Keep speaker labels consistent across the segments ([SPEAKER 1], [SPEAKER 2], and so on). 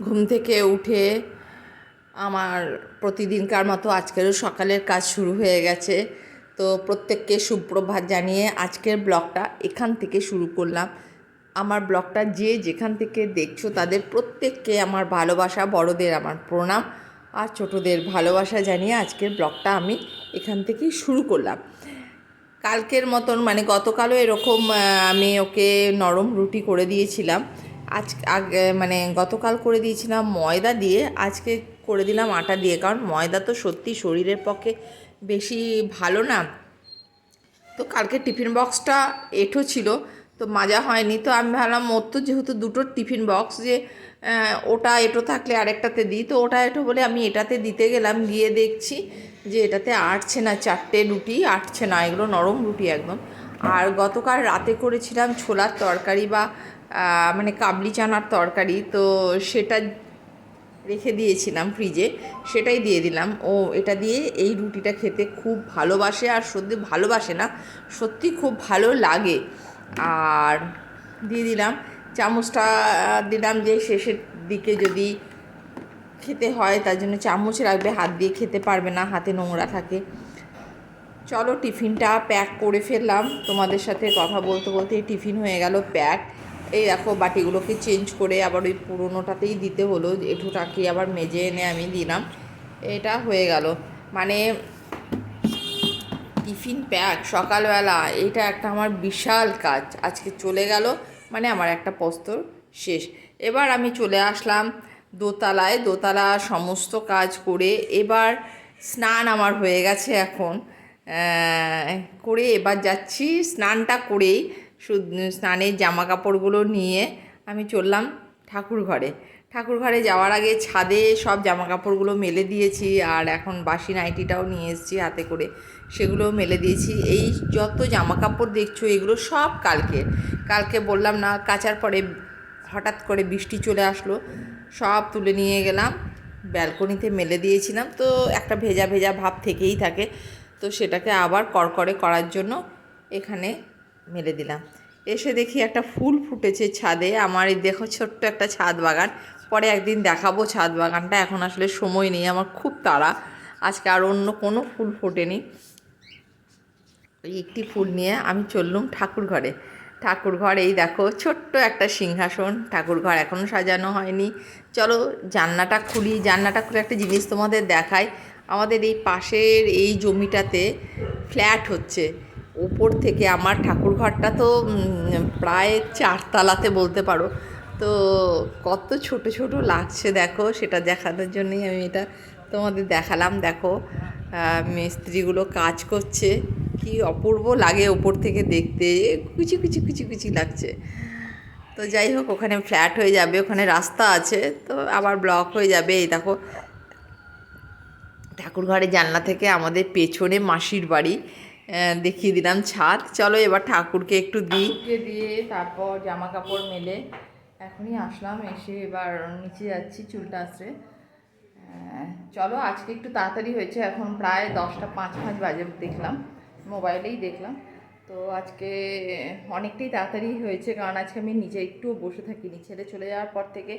[SPEAKER 1] ঘুম থেকে উঠে আমার প্রতিদিনকার মতো আজকেরও সকালের কাজ শুরু হয়ে গেছে। তো প্রত্যেককে সুপ্রভাত জানিয়ে আজকের ব্লগটা এখান থেকে শুরু করলাম। আমার ব্লগটা যে যেখান থেকে দেখছ তাদের প্রত্যেককে আমার ভালোবাসা, বড়দের আমার প্রণাম আর ছোটদের ভালোবাসা জানিয়ে আজকের ব্লগটা আমি এখান থেকেই শুরু করলাম। কালকের মতন মানে গতকালও এরকম আমি ওকে নরম রুটি করে দিয়েছিলাম। আজ, আগে মানে গতকাল করে দিয়েছিলাম ময়দা দিয়ে, আজকে করে দিলাম আটা দিয়ে। কারণ ময়দা তো সত্যি শরীরের পক্ষে বেশি ভালো না। তো কালকে টিফিন বক্সটা এঁঠো ছিল, তো মাজা হয়নি। তো আমি ভাবলাম, ওর তো যেহেতু দুটো টিফিন বক্স যে ওটা এঁটো থাকলে আরেকটাতে দিই। তো ওটা এঁটো বলে আমি এটাতে দিতে গেলাম, গিয়ে দেখছি যে এটাতে আটছে না, চারটে রুটি আটছে না, এগুলো নরম রুটি একদম। আর গতকাল রাতে করেছিলাম ছোলার তরকারি বা মানে কাবলি চানার তরকারি, তো সেটা রেখে দিয়েছিলাম ফ্রিজে সেটাই দিয়ে দিলাম। ও, এটা দিয়ে এই রুটিটা খেতে খুব ভালোবাসে আর সত্যি ভালোবাসে না, সত্যি খুব ভালো লাগে। আর দিয়ে দিলাম, চামচটা দিলাম যে শেষের দিকে যদি খেতে হয়, তার জন্য চামচ রাখবে, হাত দিয়ে খেতে পারবে না, হাতে নোংরা থাকে। চলো টিফিনটা প্যাক করে ফেললাম। তোমাদের সাথে কথা বলতে বলতে টিফিন হয়ে গেল প্যাক এই দেখো বাটিগুলোকে চেঞ্জ করে আবার ওই পুরোনোটাতেই দিতে হলো, এঠোটাকে আবার মেজে এনে আমি দিলাম। এটা হয়ে গেল। মানে টিফিন প্যাক সকালবেলা, এটা একটা আমার বিশাল কাজ। আজকে চলে গেল মানে আমার একটা প্রস্তর শেষ। এবার আমি চলে আসলাম দোতলায়। দোতলা সমস্ত কাজ করে এবার স্নান আমার হয়ে গেছে এখন। করে এবার যাচ্ছি, স্নানটা করেই স্নানের জামা কাপড়গুলো নিয়ে আমি চললাম ঠাকুর ঘরে ঠাকুর ঘরে যাওয়ার আগে ছাদে সব জামা কাপড়গুলো মেলে দিয়েছি আর এখন বাসি নাইটিটাও নিয়ে এসেছি হাতে করে। সেগুলো মেলে দিয়েছি। এই যত জামা কাপড় দেখছ, এগুলো সব কালকে। কালকে বললাম না, কাচার পরে হঠাৎ করে বৃষ্টি চলে আসলো, সব তুলে নিয়ে গেলাম, ব্যালকনিতে মেলে দিয়েছিলাম। তো একটা ভেজা ভেজা ভাব থেকেই থাকে। তো সেটাকে আবার করকরে করার জন্য এখানে মেলে দিলাম। এসে দেখি একটা ফুল ফুটেছে ছাদে। আমার এই দেখো ছোট্ট একটা ছাদ বাগান। পরে একদিন দেখাবো ছাদ বাগানটা। এখন আসলে সময় নেই, আমার খুব তাড়া। আজকে আর অন্য কোনো ফুল ফোটেনি। একটি ফুল নিয়ে আমি চললুম ঠাকুর ঘরে। ঠাকুর ঘর, এই দেখো ছোট্ট একটা সিংহাসন। ঠাকুর ঘর এখনও সাজানো হয়নি। চলো জান্নাটা খুলি। জান্নাটা খুলে একটা জিনিস তোমাদের দেখাই। আমাদের এই পাশের এই জমিটাতে ফ্ল্যাট হচ্ছে। ওপর থেকে আমার ঠাকুর ঘরটা তো প্রায় চারতলাতে বলতে পারো। তো কত ছোট ছোট লাগছে দেখো, সেটা দেখানোর জন্যই আমি এটা তোমাদের দেখালাম। দেখো মিস্ত্রিগুলো কাজ করছে। কি অপূর্ব লাগে ওপর থেকে দেখতে। কুচি কুচি কুচি কুচি লাগছে। তো যাই হোক, ওখানে ফ্ল্যাট হয়ে যাবে, ওখানে রাস্তা আছে, তো আবার ব্লক হয়ে যাবে। এই দেখো ঠাকুর ঘরে জানলা থেকে আমাদের পেছনে মাসির বাড়ি। দেখিয়ে দিলাম ছাদ। চলো এবার ঠাকুরকে একটু দিই। দিয়ে তারপর জামা কাপড় মেলে। এখনই আসলাম, এসে এবার নিচে যাচ্ছি, চুলটা আসছে চলো, আজকে একটু তাড়াতাড়ি হয়েছে। এখন প্রায় দশটা পাঁচ পাঁচ বাজে দেখলাম, মোবাইলেই দেখলাম। তো আজকে অনেকটাই তাড়াতাড়ি হয়েছে, কারণ আজকে আমি নিজে একটুও বসে থাকিনি। ছেলে চলে যাওয়ার পর থেকে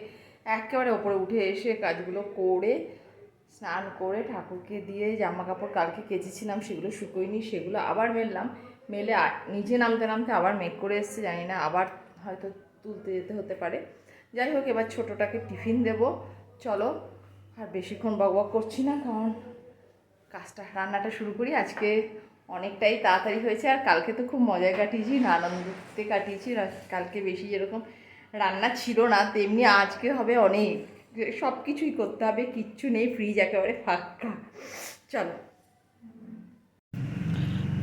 [SPEAKER 1] একেবারে ওপরে উঠে এসে কাজগুলো করে স্নান করে ঠাকুরকে দিয়ে জামা কাপড় কালকে কেচেছিলাম, সেগুলো শুকোয়নি, সেগুলো আবার মেললাম। মেলে নিচে নামতে নামতে আবার মেক করে এসছে, জানি না, আবার হয়তো তুলতে যেতে হতে পারে। যাই হোক, এবার ছোটোটাকে টিফিন দেব। চলো, আর বেশিক্ষণ বক বক করছি না, কারণ কাজটা, রান্নাটা শুরু করি। আজকে অনেকটাই তাড়াতাড়ি হয়েছে, আর কালকে তো খুব মজায় কাটিয়েছি আনন্দতে কাটিয়েছি কালকে বেশি যেরকম রান্না ছিল না, তেমনি আজকে হবে অনেক। সব কিছুই করতে হবে, কিচ্ছু নেই ফ্রিজ একেবারে ফাঁকা। চলো।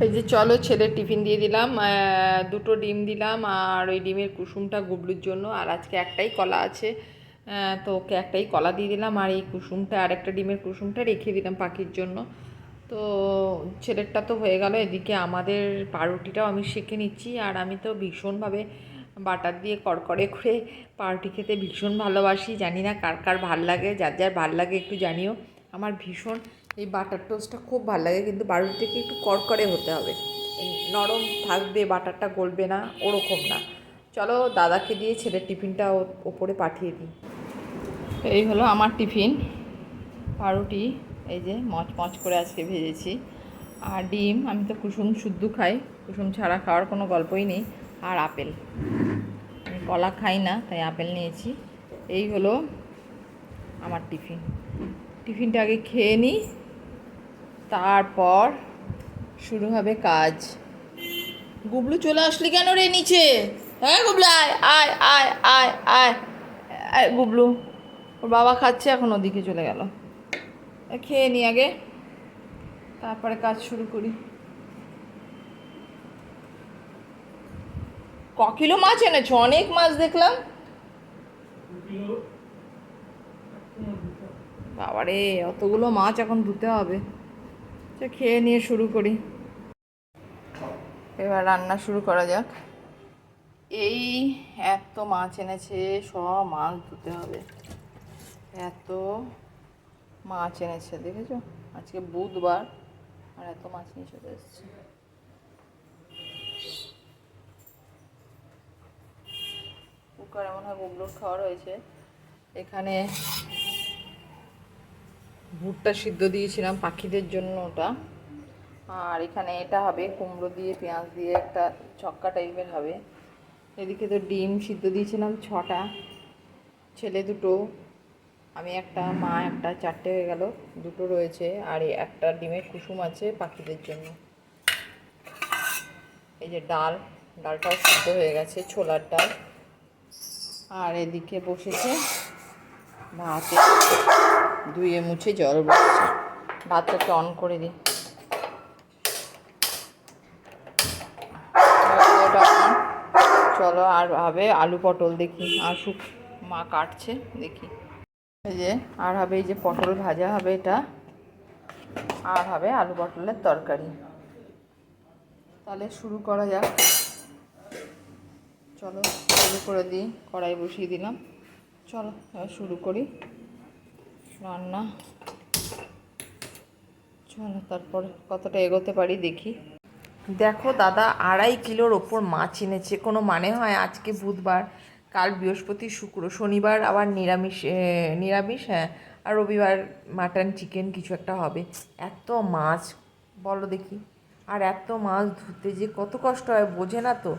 [SPEAKER 1] এই যে চলো ছেলের টিফিন দিয়ে দিলাম দুটো ডিম দিলাম আর ওই ডিমের কুসুমটা গুবলুর জন্য আর আজকে একটাই কলা আছে। তো ওকে একটাই কলা দিয়ে দিলাম আর এই কুসুমটা আর একটা ডিমের কুসুমটা রেখে দিলাম পাখির জন্য। তো ছেলেরটা তো হয়ে গেল, এদিকে আমাদের পাউরুটিটাও আমি শিখে নিচ্ছি আর আমি তো ভীষণভাবে বাটার দিয়ে কড়কড়ে করে পাউরুটি খেতে ভীষণ ভালোবাসি। জানি না কার কার ভালো লাগে, যার যার ভালো লাগে একটু জানিও। আমার ভীষণ এই বাটার টোস্টটা খুব ভালো লাগে, কিন্তু পাউরুটিটাকে একটু কড়কড়ে হতে হবে। নরম থাকবে, বাটারটা গলবে না, ওরকম না। চলো দাদাকে দিয়ে ছেলের টিফিনটা ওপরে পাঠিয়ে দিই। এই হলো আমার টিফিন। পাউরুটি, এই যে মচ মচ করে আজকে ভেজেছি। আর ডিম, আমি তো কুসুম শুদ্ধ খাই। কুসুম ছাড়া খাওয়ার কোনো গল্পই নেই। আর আপেল। কলা খাই না, তাই আপেল নিয়েছি। এই হলো আমার টিফিন। টিফিনটা আগে খেয়ে নিই, তারপর শুরু হবে কাজ। গুবলু চলে আসলি কেন রে নিচে? হ্যাঁ গুবলু, আয় আয় আয় আয় আয়। আয় গুবলু, ওর বাবা খাচ্ছে, এখন ওদিকে চলে গেল। খেয়ে নি আগে, তারপরে কাজ শুরু করি। ক কিলো মাছ এনেছো? অনেক মাছ দেখলাম। বাবারে, অতগুলো মাছ এখন ধুতে হবে। আচ্ছা খেয়ে নিয়ে শুরু করি। এবার রান্না শুরু করা যাক। এই এত মাছ এনেছে, সব মাছ ধুতে হবে। এত মাছ এনেছে, দেখেছ? আজকে বুধবার, আর এত মাছ নিয়ে চলে এসছে। কুকার এমন হয় গুগলোর খাওয়া রয়েছে। এখানে ভুট্টা সিদ্ধ দিয়েছিলাম পাখিদের জন্য ওটা। আর এখানে এটা হবে কুমড়ো দিয়ে, পেঁয়াজ দিয়ে একটা ছক্কা টাইপের হবে। এদিকে তো ডিম সিদ্ধ দিয়েছিলাম ছটা। ছেলে দুটো, আমি একটা, মা একটা, চারটে হয়ে গেল, দুটো রয়েছে। আর একটা ডিমের কুসুম আছে পাখিদের জন্য। এই যে ডাল, ডালটাও সিদ্ধ হয়ে গেছে, ছোলার ডাল। আর এদিকে বসেছে ভাতে ধুয়ে মুছে জল বসছে। ভাতটাকে অন করে দিই। চলো আর হবে আলু পটল দেখি আসুক মা কাটছে, দেখি। এই যে, আর হবে এই যে পটল ভাজা হবে এটা, আর হবে আলু পটলের তরকারি। তাহলে শুরু করা যাক। চলো। শুরু করে দিই, কড়াই বসিয়ে দিলাম। চলো শুরু করি। রান্না। চলো, তারপর কতটা এগোতে পারি দেখি। দেখো দাদা, আড়াই কিলোর ওপর মাছ এনেছে। কোনো মানে হয় আজকে বুধবার, কাল বৃহস্পতি, শুক্র, শনিবার, আবার নিরামিষ নিরামিষ হ্যাঁ আর রবিবার মাটন, চিকেন কিছু একটা হবে। এত মাছ, বলো দেখি। আর এত মাছ ধুতে যে কত কষ্ট হয়, বোঝে না তো।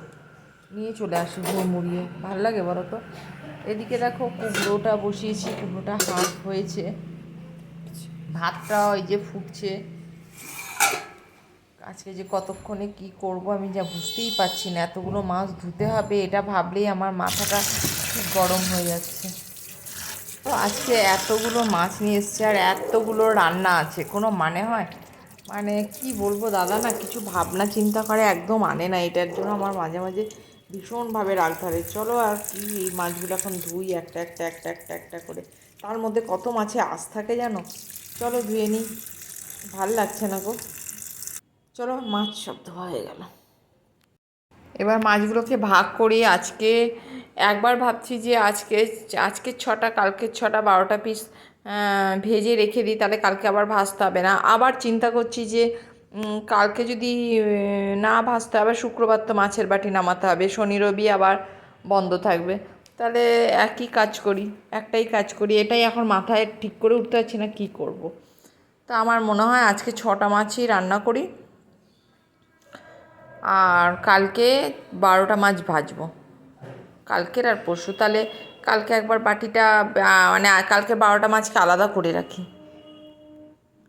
[SPEAKER 1] নিয়ে চলে আসি মুড়িয়ে। ভালো লাগে বলো তো? এদিকে দেখো কুমড়োটা বসিয়েছি, কুমড়োটা হাফ হয়েছে। ভাতটা ওই যে ফুটছে। আজকে যে কতক্ষণে কি করব আমি যা বুঝতেই পারছি না। এতগুলো মাছ ধুতে হবে, এটা ভাবলেই আমার মাথাটা খুব গরম হয়ে যাচ্ছে। তো আজকে এতগুলো মাছ নিয়ে এসছে আর এতগুলো রান্না আছে। কোনো মানে হয়? মানে কি বলব দাদা না, কিছু ভাবনা চিন্তা করে একদম আনে না। এটার জন্য আমার মাঝে মাঝে ভীষণভাবে রাগ ধরে। চলো আর কি মাছগুলো এখন ধুই, একটা একটা একটা একটা একটা করে। তার মধ্যে কত মাছে আশ থাকে জানো? চলো ধুয়ে নিই। ভালো লাগছে না গো। চলো মাছ সব ধোয়া হয়ে গেল। এবার মাছগুলোকে ভাগ করি আজকে, একবার ভাবছি যে আজকে আজকের ছটা কালকের ছটা, বারোটা পিস ভেজে রেখে দিই, তাহলে কালকে আবার ভাজতে হবে না। আবার চিন্তা করছি যে কালকে যদি না ভাজতে হবে, শুক্রবার তো মাছের বাটি নামাতে হবে, শনি, রবি আবার বন্ধ থাকবে। তাহলে একই কাজ করি, একটাই কাজ করি, এটাই এখন মাথায় ঠিক করে উঠতে পারছি না কী করব। তা আমার মনে হয় আজকে ছটা মাছই রান্না করি, আর কালকে বারোটা মাছ ভাজবো। কালকের আর পরশু, তাহলে কালকে একবার বাটিটা মানে কালকে বারোটা মাছকে আলাদা করে রাখি।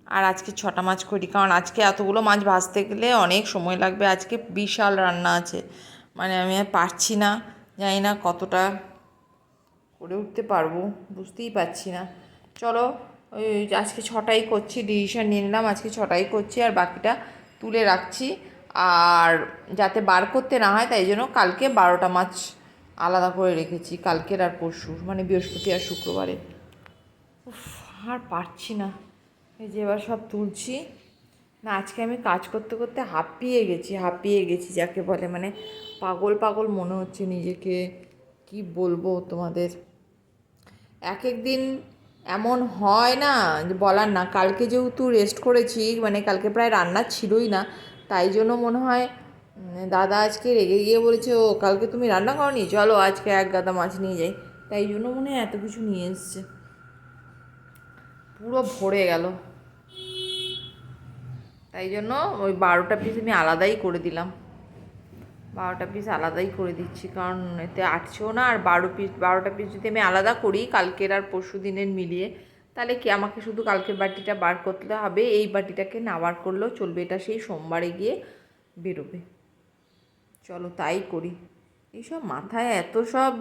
[SPEAKER 1] আর আজকে ছটা মাছ করি, কারণ আজকে এতগুলো মাছ ভাজতে গেলে অনেক সময় লাগবে। আজকে বিশাল রান্না আছে মানে আমি আর পারছি না, জানি না কতটা করে উঠতে পারব, বুঝতেই পারছি না। চলো, ওই আজকে ছটাই করছি ডিসিশন নিয়ে নিলাম, আজকে ছটাই করছি, আর বাকিটা তুলে রাখছি। আর যাতে বার করতে না হয়, তাই জন্য কালকে বারোটা মাছ আলাদা করে রেখেছি, কালকের আর পরশুর মানে বৃহস্পতি আর শুক্রবারে। আর পারছি না। এই যে এবার সব তুলছি। না, আজকে আমি কাজ করতে করতে হাঁপিয়ে গেছি হাঁপিয়ে গেছি যাকে বলে মানে পাগল পাগল মনে হচ্ছে নিজেকে। কি বলব তোমাদের? এক এক দিন এমন হয় না যে বলার না, কালকে যেহেতু রেস্ট করেছি মানে কালকে প্রায় রান্না ছিলই না, তাই জন্য মনে হয় দাদা আজকে রেগে গিয়ে বলেছে, ও, কালকে তুমি রান্না করনি? চলো আজকে এক গাদা মাছ নিয়ে যাই। তাই জন্য মনে হয় এত কিছু নিয়ে এসছে। পুরো ভরে গেল। তাই জন্য ওই বারোটা পিস আমি আলাদাই করে দিলাম। বারোটা পিস আলাদাই করে দিচ্ছি, কারণ এতে আটছেও না, আর বারো পিস বারোটা পিস যদি আমি আলাদা করি কালকের আর পরশু দিনের মিলিয়ে, তাহলে কি আমাকে শুধু কালকের বাটিটা বার করতে হবে? এই বাটিটাকে না বার করলেও চলবে, এটা সেই সোমবারে গিয়ে বেরোবে। চলো তাই করি। এইসব মাথায়, এত সব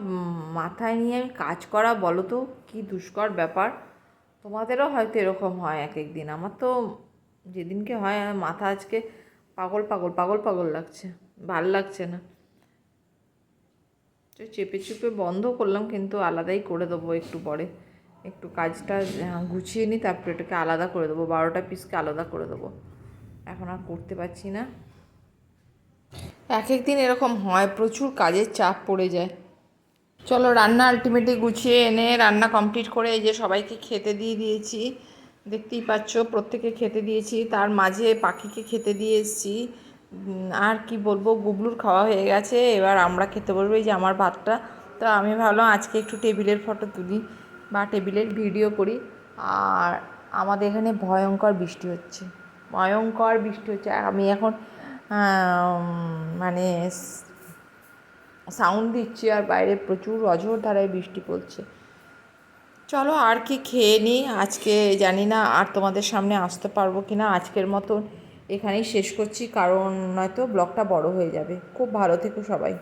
[SPEAKER 1] মাথায় নিয়ে আমি কাজ করা বলো তো, কী দুষ্কর ব্যাপার। তোমাদেরও হয়তো এরকম হয় এক এক দিন, আমার তো যেদিনকে হয় মাথা আজকে পাগল পাগল পাগল পাগল লাগছে। ভালো লাগছে না। তো চেপে চেপে বন্ধ করলাম, কিন্তু আলাদাই করে দেবো একটু পরে। একটু কাজটা গুছিয়ে নিই, তারপরে এটাকে আলাদা করে দেবো। বারোটা পিসকে আলাদা করে দেবো। এখন আর করতে পারছি না। এক এক দিন এরকম হয়, প্রচুর কাজের চাপ পড়ে যায়। চলো, রান্না আলটিমেটলি গুছিয়ে এনে রান্না কমপ্লিট করে এই যে সবাইকে খেতে দিয়ে দিয়েছি। দেখতেই পাচ্ছ, প্রত্যেকে খেতে দিয়েছি, তার মাঝে পাখিকে খেতে দিয়ে এসেছি। আর কি বলব, গুবলুর খাওয়া হয়ে গেছে, এবার আমরা খেতে বলব যে আমার ভাতটা। তো আমি ভাবলাম আজকে একটু টেবিলের ফটো তুলি বা টেবিলের ভিডিও করি। আর আমাদের এখানে ভয়ঙ্কর বৃষ্টি হচ্ছে, ভয়ঙ্কর বৃষ্টি হচ্ছে। আমি এখন মানে সাউন্ড দিচ্ছি আর বাইরে প্রচুর অঝোর ধারায় বৃষ্টি পড়ছে। চলো আর কি খেয়ে নিই। আজকে জানি না আর তোমাদের সামনে আসতে পারব কি না আজকের মতন এখানেই শেষ করছি, কারণ নয়তো ব্লগটা বড় হয়ে যাবে। খুব ভালো থেকো সবাই।